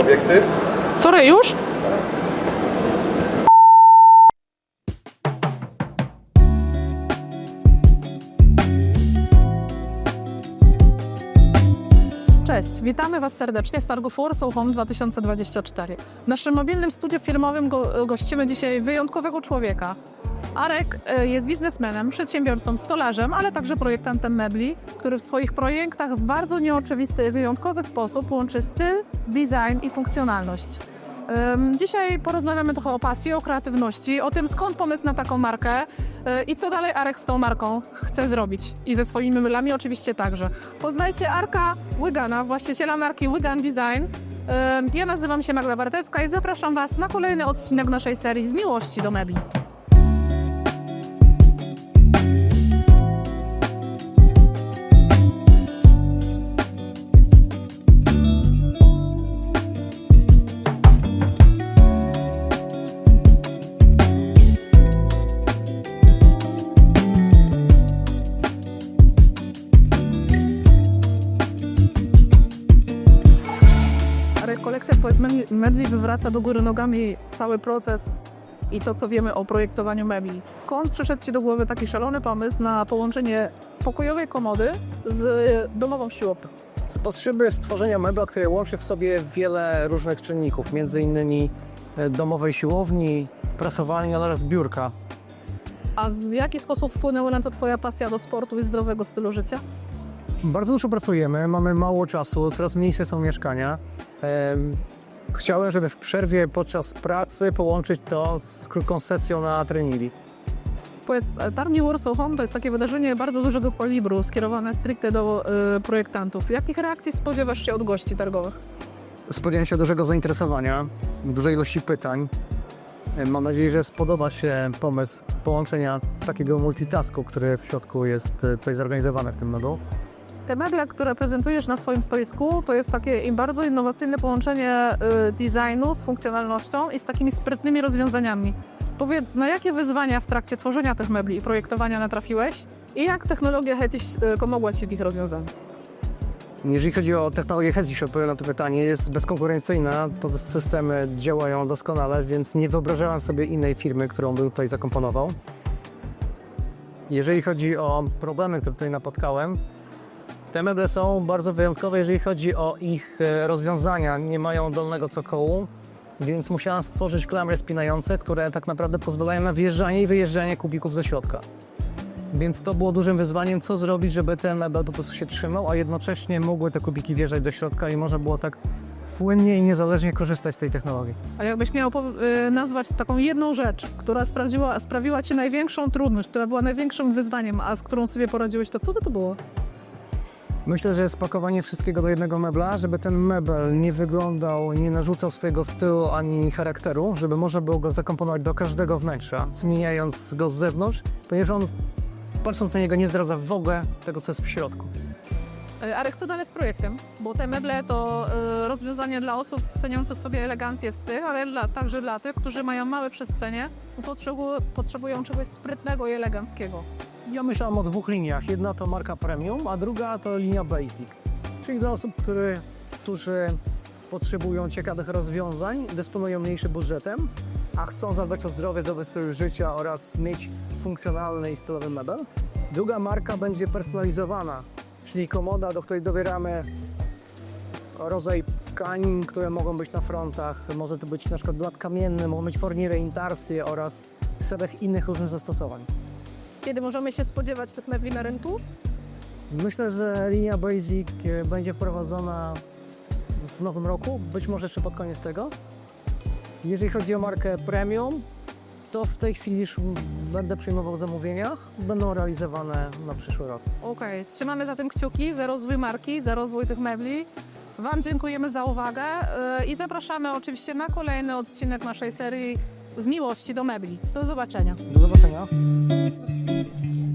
Obiektyw? Sorry, już? Cześć, witamy Was serdecznie z targu Warsaw Home 2024. W naszym mobilnym studiu firmowym go, gościmy dzisiaj wyjątkowego człowieka. Arek e, jest biznesmenem, przedsiębiorcą, stolarzem, ale także projektantem mebli, który w swoich projektach w bardzo nieoczywisty, wyjątkowy sposób łączy styl, design i funkcjonalność. Dzisiaj porozmawiamy trochę o pasji, o kreatywności, o tym skąd pomysł na taką markę e, i co dalej Arek z tą marką chce zrobić. I ze swoimi mylami oczywiście także. Poznajcie Arka Łygana, właściciela marki Łygan Design. Ja nazywam się Magda Bartecka i zapraszam Was na kolejny odcinek naszej serii z miłości do mebli. Mebli wywraca do góry nogami cały proces i to, co wiemy o projektowaniu mebli. Skąd przyszedł Ci do głowy taki szalony pomysł na połączenie pokojowej komody z domową siłownią? Z potrzeby stworzenia mebla, które łączy w sobie wiele różnych czynników, między innymi e, domowej siłowni, prasowania oraz biurka. A w jaki sposób wpłynęła na to Twoja pasja do sportu i zdrowego stylu życia? Bardzo dużo pracujemy, mamy mało czasu, coraz mniejsze są mieszkania. Em, Chciałem, żeby w przerwie podczas pracy połączyć to z krótką sesją na treningi. Powiedz, e, Targi Warsaw Home to jest takie wydarzenie bardzo dużego kalibru, skierowane stricte do y, projektantów. Jakich reakcji spodziewasz się od gości targowych? Spodziewam się dużego zainteresowania, dużej ilości pytań. E, Mam nadzieję, że spodoba się pomysł połączenia takiego multitasku, który w środku jest e, tutaj zorganizowany w tym meblu. Te meble, które prezentujesz na swoim stoisku, to jest takie im bardzo innowacyjne połączenie y, designu z funkcjonalnością i z takimi sprytnymi rozwiązaniami. Powiedz, na jakie wyzwania w trakcie tworzenia tych mebli i projektowania natrafiłeś i jak technologia Hetish y, pomogła Ci w ich rozwiązaniu? Jeżeli chodzi o technologię Hedgehog, odpowiem na to pytanie, jest bezkonkurencyjna, po prostu systemy działają doskonale, więc nie wyobrażałem sobie innej firmy, którą bym tutaj zakomponował. Jeżeli chodzi o problemy, które tutaj napotkałem, te meble są bardzo wyjątkowe, jeżeli chodzi o ich e, rozwiązania. Nie mają dolnego cokołu, więc musiałem stworzyć klamry spinające, które tak naprawdę pozwalają na wjeżdżanie i wyjeżdżanie kubików ze środka. Więc to było dużym wyzwaniem, co zrobić, żeby ten mebel po prostu się trzymał, a jednocześnie mogły te kubiki wjeżdżać do środka i można było tak płynnie i niezależnie korzystać z tej technologii. A jakbyś miał y, nazwać taką jedną rzecz, która sprawiła, sprawiła Ci największą trudność, która była największym wyzwaniem, a z którą sobie poradziłeś, to co by to było? Myślę, że spakowanie wszystkiego do jednego mebla, żeby ten mebel nie wyglądał, nie narzucał swojego stylu ani charakteru, żeby można było go zakomponować do każdego wnętrza, zmieniając go z zewnątrz, ponieważ on patrząc na niego nie zdradza w ogóle tego, co jest w środku. E, Arek, co dalej z projektem? Bo te meble to e, rozwiązanie dla osób ceniących sobie elegancję styl, ale dla, także dla tych, którzy mają małe przestrzenie, potrzebu, potrzebują czegoś sprytnego i eleganckiego. Ja myślałem o dwóch liniach. Jedna to marka premium, a druga to linia basic. Czyli dla osób, które, którzy potrzebują ciekawych rozwiązań, dysponują mniejszym budżetem, a chcą zadbać o zdrowie, zdrowy styl życia oraz mieć funkcjonalny i stylowy mebel. Druga marka będzie personalizowana, czyli komoda, do której dobieramy rodzaj tkanin, które mogą być na frontach. Może to być na przykład blat kamienny, mogą być forniry, intarsje oraz szereg innych różnych zastosowań. Kiedy możemy się spodziewać tych mebli na rynku? Myślę, że linia Basic e, będzie wprowadzona w nowym roku, być może jeszcze pod koniec tego. Jeżeli chodzi o markę Premium, to w tej chwili już będę przyjmował zamówienia, będą realizowane na przyszły rok. Okej, trzymamy za tym kciuki, za rozwój marki, za rozwój tych mebli. Wam dziękujemy za uwagę e, i zapraszamy oczywiście na kolejny odcinek naszej serii z miłości do mebli. Do zobaczenia. Do zobaczenia. Thank you.